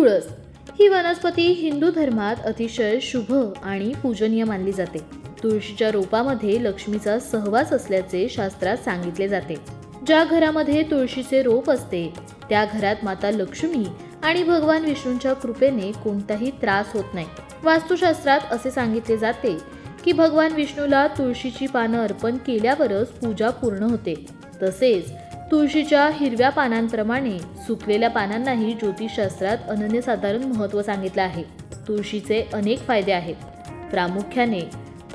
तुळस. ही वनस्पती हिंदू धर्मात अतिशय शुभ आणि पूजनीय मानली जाते. तुळशीच्या रोपामध्ये लक्ष्मीचा सहवास असल्याचे शास्त्रात सांगितले जाते. ज्या घरामध्ये तुळशीचे रोप असते त्या घरात माता लक्ष्मी आणि भगवान विष्णूंच्या कृपेने कोणताही त्रास होत नाही. वास्तुशास्त्रात असे सांगितले जाते की भगवान विष्णूला तुळशीची पानं अर्पण केल्यावरच पूजा पूर्ण होते. तसेच तुळशीच्या हिरव्या पानांप्रमाणे सुकलेल्या पानांनाही ज्योतिषशास्त्रात अनन्यसाधारण महत्त्व सांगितलं आहे. तुळशीचे अनेक फायदे आहेत. प्रामुख्याने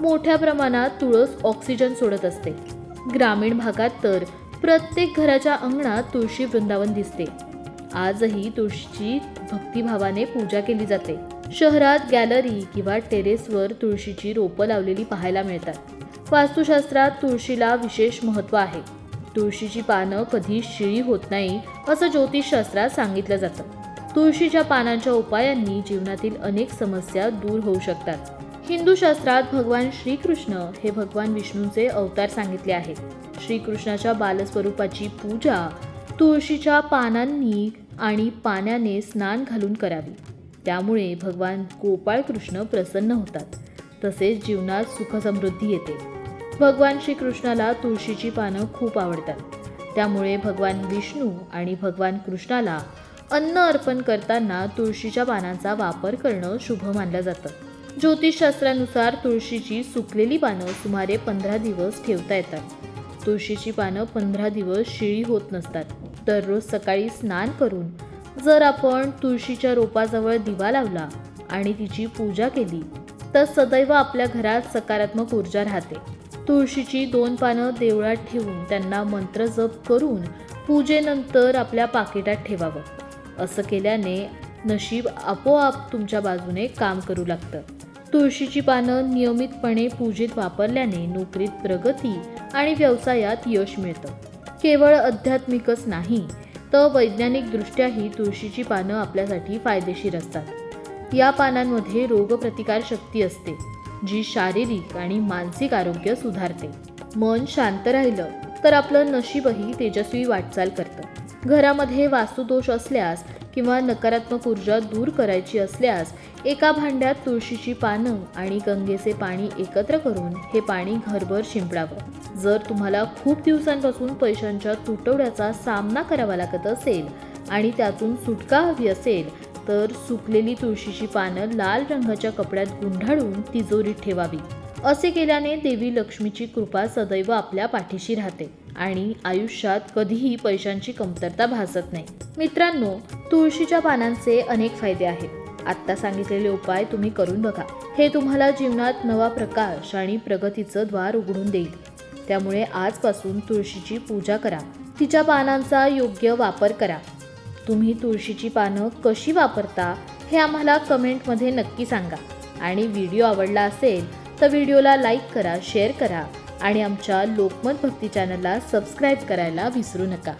मोठ्या प्रमाणात तुळस ऑक्सिजन सोडत असते. ग्रामीण भागात तर प्रत्येक घराच्या अंगणात तुळशी वृंदावन दिसते. आजही तुळशीची भक्तिभावाने पूजा केली जाते. शहरात गॅलरी किंवा टेरेसवर तुळशीची रोपं लावलेली पाहायला मिळतात. वास्तुशास्त्रात तुळशीला विशेष महत्त्व आहे. तुळशीची पानं कधी शिळी होत नाही असं ज्योतिषशास्त्रात सांगितलं जातं. तुळशीच्या पानांच्या उपायांनी जीवनातील अनेक समस्या दूर होऊ शकतात. हिंदू शास्त्रात भगवान श्रीकृष्ण हे भगवान विष्णूंचे अवतार सांगितले आहेत. श्रीकृष्णाच्या बालस्वरूपाची पूजा तुळशीच्या पानांनी आणि पाण्याने स्नान घालून करावी. त्यामुळे भगवान गोपाळ कृष्ण प्रसन्न होतात. तसेच जीवनात सुखसमृद्धी येते. भगवान श्रीकृष्णाला तुळशीची पानं खूप आवडतात. त्यामुळे भगवान विष्णू आणि भगवान कृष्णाला अन्न अर्पण करताना तुळशीच्या पानांचा वापर करणं शुभ मानलं जातं. ज्योतिषशास्त्रानुसार तुळशीची सुकलेली पानं सुमारे पंधरा दिवस ठेवता येतात. तुळशीची पानं पंधरा दिवस शिळी होत नसतात. दररोज सकाळी स्नान करून जर आपण तुळशीच्या रोपाजवळ दिवा लावला आणि तिची पूजा केली तर सदैव आपल्या घरात सकारात्मक ऊर्जा राहते. तुळशीची दोन पानं देवळात ठेवून त्यांना मंत्र जप करून पूजेनंतर आपल्या पाकिटात ठेवावं. असं केल्याने नशीब आपोआप तुमच्या बाजूने काम करू लागतं. तुळशीची पानं नियमितपणे पूजेत वापरल्याने नोकरीत प्रगती आणि व्यवसायात यश मिळतं. केवळ आध्यात्मिकच नाही तर वैज्ञानिकदृष्ट्याही तुळशीची पानं आपल्यासाठी फायदेशीर असतात. या पानांमध्ये रोगप्रतिकार शक्ती असते. जी शारीरिक आणि मानसिक आरोग्य सुधारते. मन शांत राहिलं तर आपलं नशीबही तेजस्वी वाटचाल करतं. घरामध्ये वास्तुदोष असल्यास किंवा नकारात्मक ऊर्जा दूर करायची असल्यास एका भांड्यात तुळशीची पानं आणि गंगेचे पाणी एकत्र करून हे पाणी घरभर शिंपडावं. जर तुम्हाला खूप दिवसांपासून पैशांच्या तुटवड्याचा सामना करावा लागत असेल आणि त्यातून सुटका हवी असेल तर सुकलेली तुळशीची पानं लाल रंगाच्या कपड्यात गुंढाळून तिजोरीत ठेवावी. असे केल्याने देवी लक्ष्मीची कृपा सदैव आपल्या पाठीशी राहते आणि आयुष्यात कधीही पैशांची कमतरता भासत नाही. मित्रांनो तुळशीच्या पानांचे अनेक फायदे आहेत. आत्ता सांगितलेले उपाय तुम्ही करून बघा. हे तुम्हाला जीवनात नवा प्रकाश आणि प्रगतीचं द्वार उघडून देईल. त्यामुळे आजपासून तुळशीची पूजा करा. तिच्या पानांचा योग्य वापर करा. तुम्ही तुळशीची पानं कशी वापरता हे आम्हाला कमेंटमध्ये नक्की सांगा. आणि व्हिडिओ आवडला असेल तर व्हिडिओला लाईक करा शेअर करा आणि आमच्या लोकमत भक्ती चॅनलला सबस्क्राईब करायला विसरू नका.